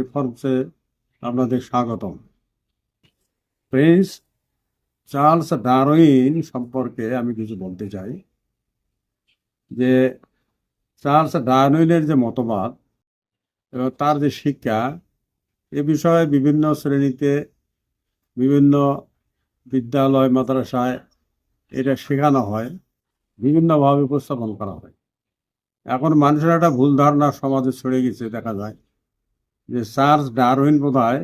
রিফর্মসে আপনাদের স্বাগতম। Prince Charles Darwin সম্পর্কে আমি কিছু বলতে চাই। যে চার্লস ডারউইনের যে মতবাদ এবং তার যে শিক্ষা, এ বিষয়ে বিভিন্ন শ্রেণীতে, বিভিন্ন বিদ্যালয়, মাদ্রাসায় এটা শেখানো হয়, বিভিন্নভাবে উপস্থাপন করা হয়। এখন মানুষের একটা ভুল ধারণা সমাজে ছড়ে গেছে, দেখা যায়। যে চার্লস ডারউইন বোধহয়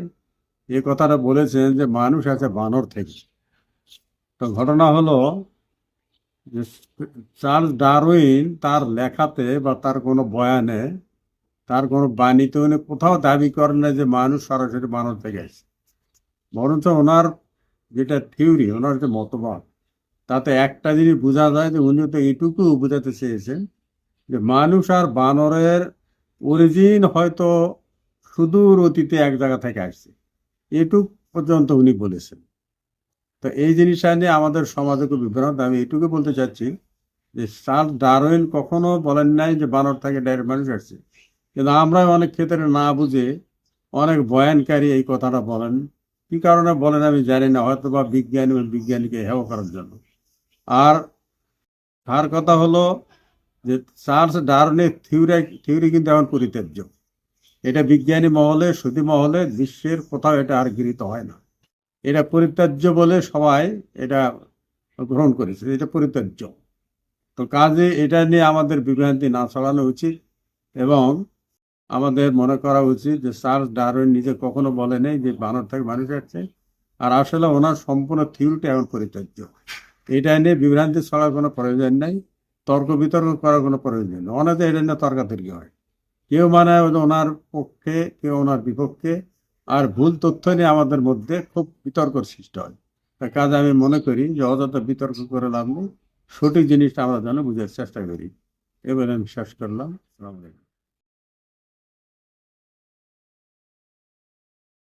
এ কথাটা বলেছেন যে মানুষ আছে বানর থেকে। তো ঘটনা হলো যে চার্লস ডারউইন তার লেখাতে বা তার কোনো বয়ানে, তার কোনো বাণীতে উনি কোথাও দাবি করেন না যে মানুষ সরাসরি বানর থেকে আসে। বরঞ্চ ওনার যেটা থিওরি, ওনার যে মতবাদ, তাতে একটা জিনিস বোঝা যায় যে উনি তো এটুকু বোঝাতে চেয়েছেন যে মানুষ আর বানরের অরিজিন হয়তো সুদূর অতীতে এক জায়গা থেকে আসছে। এটুক পর্যন্ত উনি বলেছেন। তো এই জিনিসটা নিয়ে আমাদের সমাজে খুব বিভ্রান্ত। আমি এটুকু বলতে চাচ্ছি যে চার্লস ডারউইন কখনো বলেন নাই যে বানর থেকে ডাইরেক্ট মানুষ আসছে। কিন্তু আমরা অনেক ক্ষেত্রে না বুঝে অনেক বয়ানকারী এই কথাটা বলেন। কি কারণে বলেন আমি জানি না, হয়তো বা বিজ্ঞানী বিজ্ঞানীকে হেয় করার জন্য। আর তার কথা হলো যে চার্লস ডারউইনের থিওরি থিওরি কিন্তু এখন পরিত্যাজ্য। এটা বিজ্ঞানী মহলে, সুধী মহলে বিশ্বের কোথাও এটা আর গৃহীত হয় না। এটা পরিত্যাজ্য বলে সবাই এটা গ্রহণ করেছে, এটা পরিত্যাজ্য। তো কাজে এটা নিয়ে আমাদের বিভ্রান্তি না ছড়ানো উচিত এবং আমাদের মনে করা উচিত যে চার্লস ডারউইন নিজে কখনো বলে নেই যে বানর থেকে মানুষ আসছে। আর আসলে ওনার সম্পূর্ণ থিওরিটা এখন পরিত্যাজ্য। এটা নিয়ে বিভ্রান্তি ছড়ার কোনো প্রয়োজন নাই, তর্ক বিতর্ক করার কোনো প্রয়োজন নেই। অনেকে এটা নিয়ে তর্কাতর্কি হয়। কেউ মানে ওনার পক্ষে, কেউ ওনার বিপক্ষে। আর ভুল তথ্য নিয়ে আমাদের মধ্যে খুব বিতর্ক সৃষ্টি হয়। তার কাজ আমি মনে করি যে অযথা বিতর্ক করে লাভ নেই। সঠিক জিনিসটা আমরা যেন বুঝার চেষ্টা করি। এবারে আমি শেষ করলাম।